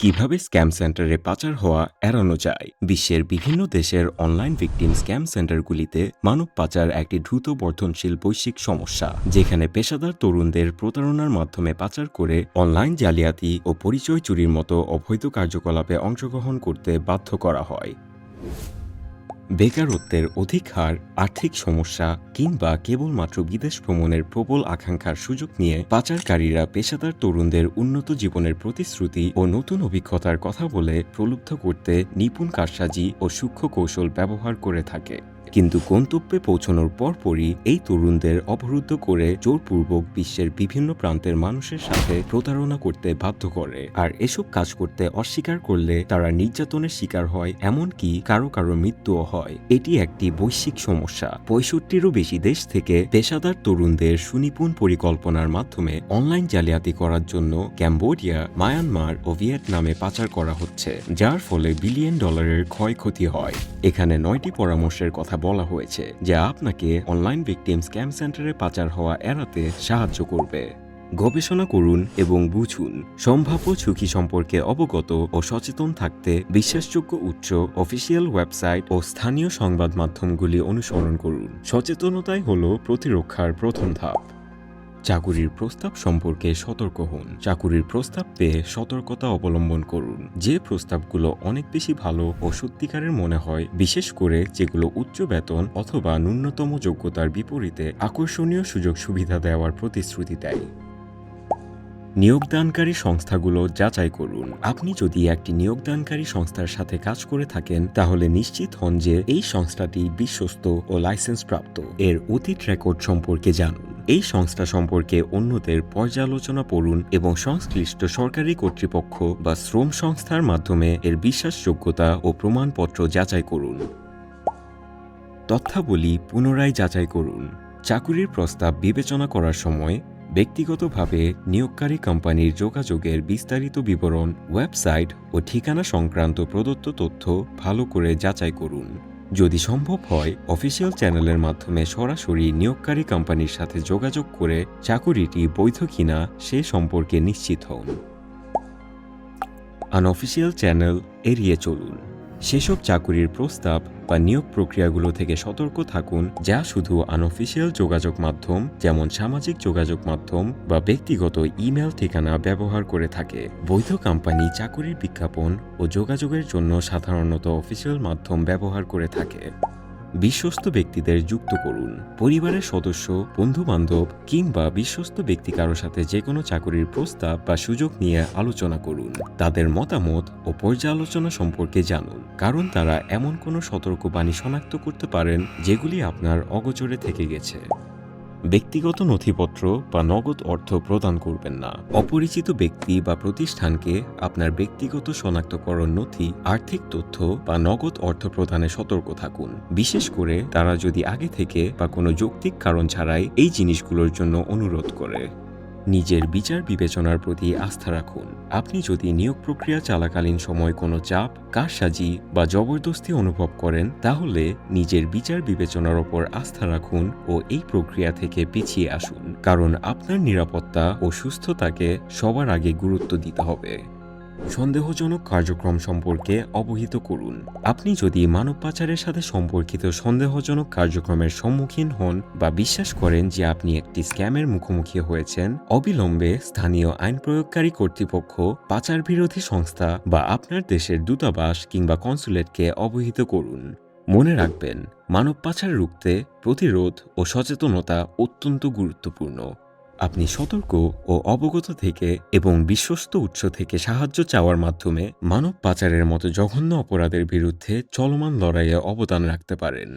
কীভাবে স্ক্যাম সেন্টারে পাচার হওয়া এড়ানো যায়? বিশ্বের বিভিন্ন দেশের অনলাইন ভিকটিম স্ক্যাম সেন্টারগুলিতে মানব পাচার একটি দ্রুত বর্ধনশীল বৈশ্বিক সমস্যা, যেখানে পেশাদার তরুণদের প্রতারণার মাধ্যমে পাচার করে অনলাইন জালিয়াতি ও পরিচয় চুরির মতো অবৈধ কার্যকলাপে অংশগ্রহণ করতে বাধ্য করা হয়। বেকারত্বের অধিক হার, আর্থিক সমস্যা কিংবা কেবলমাত্র বিদেশ ভ্রমণের প্রবল আকাঙ্ক্ষার সুযোগ নিয়ে পাচারকারীরা পেশাদার তরুণদের উন্নত জীবনের প্রতিশ্রুতি ও নতুন অভিজ্ঞতার কথা বলে প্রলুব্ধ করতে নিপুণ কারসাজি ও সূক্ষ্ম কৌশল ব্যবহার করে থাকে। কিন্তু গন্তব্যে পৌঁছানোর পরপরই এই তরুণদের অবরুদ্ধ করে জোরপূর্বক বিশ্বের বিভিন্ন প্রান্তের মানুষের সাথে প্রতারণা করতে বাধ্য করে। আর এসব কাজ করতে অস্বীকার করলে তারা নির্যাতনের শিকার হয়, এমনকি কারও কারও মৃত্যুও হয়। এটি একটি বৈশ্বিক সমস্যা। পঁয়ষট্টিরও বেশি দেশ থেকে পেশাদার তরুণদের সুনিপুণ পরিকল্পনার মাধ্যমে অনলাইন জালিয়াতি করার জন্য ক্যাম্বোডিয়া, মায়ানমার ও ভিয়েতনামে পাচার করা হচ্ছে, যার ফলে বিলিয়ন ডলারের ক্ষয়ক্ষতি হয়। এখানে নয়টি পরামর্শের কথা বলা হয়েছে যা আপনাকে অনলাইন ভিকটিম স্ক্যাম সেন্টারে পাচার হওয়া এড়াতে সাহায্য করবে। গবেষণা করুন এবং বুঝুন, সম্ভাব্য ঝুঁকি সম্পর্কে অবগত ও সচেতন থাকতে বিশ্বাসযোগ্য উচ্চ অফিসিয়াল ওয়েবসাইট ও স্থানীয় সংবাদ মাধ্যমগুলি অনুসরণ করুন। সচেতনতাই হল প্রতিরক্ষার প্রথম ধাপ। চাকুরির প্রস্তাব সম্পর্কে সতর্ক হন। চাকুরির প্রস্তাব পেয়ে সতর্কতা অবলম্বন করুন। যে প্রস্তাবগুলো অনেক বেশি ভালো ও সত্যিকারের মনে হয়, বিশেষ করে যেগুলো উচ্চ বেতন অথবা ন্যূনতম যোগ্যতার বিপরীতে আকর্ষণীয় সুযোগ সুবিধা দেওয়ার প্রতিশ্রুতি দেয়। নিয়োগদানকারী সংস্থাগুলো যাচাই করুন। আপনি যদি একটি নিয়োগদানকারী সংস্থার সাথে কাজ করে থাকেন, তাহলে নিশ্চিত হন যে এই সংস্থাটি বিশ্বস্ত ও লাইসেন্স প্রাপ্ত এর অতীত রেকর্ড সম্পর্কে জানুন। এই সংস্থা সম্পর্কে অন্যদের পর্যালোচনা পড়ুন এবং সংশ্লিষ্ট সরকারি কর্তৃপক্ষ বা শ্রম সংস্থার মাধ্যমে এর বিশ্বাসযোগ্যতা ও প্রমাণপত্র যাচাই করুন। তথ্যাবলী পুনরায় যাচাই করুন। চাকুরির প্রস্তাব বিবেচনা করার সময় ব্যক্তিগতভাবে নিয়োগকারী কোম্পানির যোগাযোগের বিস্তারিত বিবরণ, ওয়েবসাইট ও ঠিকানা সংক্রান্ত প্রদত্ত তথ্য ভালো করে যাচাই করুন। যদি সম্ভব হয়, অফিসিয়াল চ্যানেলের মাধ্যমে সরাসরি নিয়োগকারী কোম্পানির সাথে যোগাযোগ করে চাকুরিটি বৈধ কিনা সে সম্পর্কে নিশ্চিত হন। আনঅফিসিয়াল চ্যানেল এড়িয়ে চলুন। সেসব চাকুরির প্রস্তাব বা নিয়োগ প্রক্রিয়াগুলো থেকে সতর্ক থাকুন, যা শুধু আনঅফিসিয়াল যোগাযোগ মাধ্যম, যেমন সামাজিক যোগাযোগ মাধ্যম বা ব্যক্তিগত ইমেল ঠিকানা ব্যবহার করে থাকে। বৈধ কোম্পানি চাকুরির বিজ্ঞাপন ও যোগাযোগের জন্য সাধারণত অফিসিয়াল মাধ্যম ব্যবহার করে থাকে। বিশ্বস্ত ব্যক্তিদের যুক্ত করুন। পরিবারের সদস্য বন্ধু বান্ধব কিংবা বিশ্বস্ত ব্যক্তি কারোর সাথে যে কোনো চাকরির প্রস্তাব বা সুযোগ নিয়ে আলোচনা করুন। তাদের মতামত ও পর্যালোচনা সম্পর্কে জানুন। কারণ তারা এমন কোনো সতর্কবাণী শনাক্ত করতে পারেন যেগুলি আপনার অগোচরে থেকে গেছে। ব্যক্তিগত নথিপত্র বা নগদ অর্থ প্রদান করবেন না। অপরিচিত ব্যক্তি বা প্রতিষ্ঠানকে আপনার ব্যক্তিগত শনাক্তকরণ নথি, আর্থিক তথ্য বা নগদ অর্থ প্রদানে সতর্ক থাকুন। বিশেষ করে তারা যদি আগে থেকে বা কোনো যৌক্তিক কারণ ছাড়াই এই জিনিসগুলোর জন্য অনুরোধ করে। নিজের বিচার বিবেচনার প্রতি আস্থা রাখুন। আপনি যদি নিয়োগ প্রক্রিয়া চলাকালীন সময় কোনো চাপ, কারসাজি বা জবরদস্তি অনুভব করেন, তাহলে নিজের বিচার বিবেচনার ওপর আস্থা রাখুন ও এই প্রক্রিয়া থেকে পিছিয়ে আসুন। কারণ আপনার নিরাপত্তা ও সুস্থতাকে সবার আগে গুরুত্ব দিতে হবে। সন্দেহজনক কার্যক্রম সম্পর্কে অবহিত করুন। আপনি যদি মানব পাচারের সাথে সম্পর্কিত সন্দেহজনক কার্যক্রমের সম্মুখীন হন বা বিশ্বাস করেন যে আপনি একটি স্ক্যামের মুখোমুখি হয়েছেন, অবিলম্বে স্থানীয় আইন প্রয়োগকারী কর্তৃপক্ষ পাচার বিরোধী সংস্থা বা আপনার দেশের দূতাবাস কিংবা কনসুলেটকে অবহিত করুন। মনে রাখবেন, মানব পাচার রুখতে প্রতিরোধ ও সচেতনতা অত্যন্ত গুরুত্বপূর্ণ। আপনি সতর্ক ও অবগত থেকে এবং বিশ্বস্ত উৎস থেকে সাহায্য চাওয়ার মাধ্যমে মানব পাচারের মতো জঘন্য অপরাধের বিরুদ্ধে চলমান লড়াইয়ে অবদান রাখতে পারেন।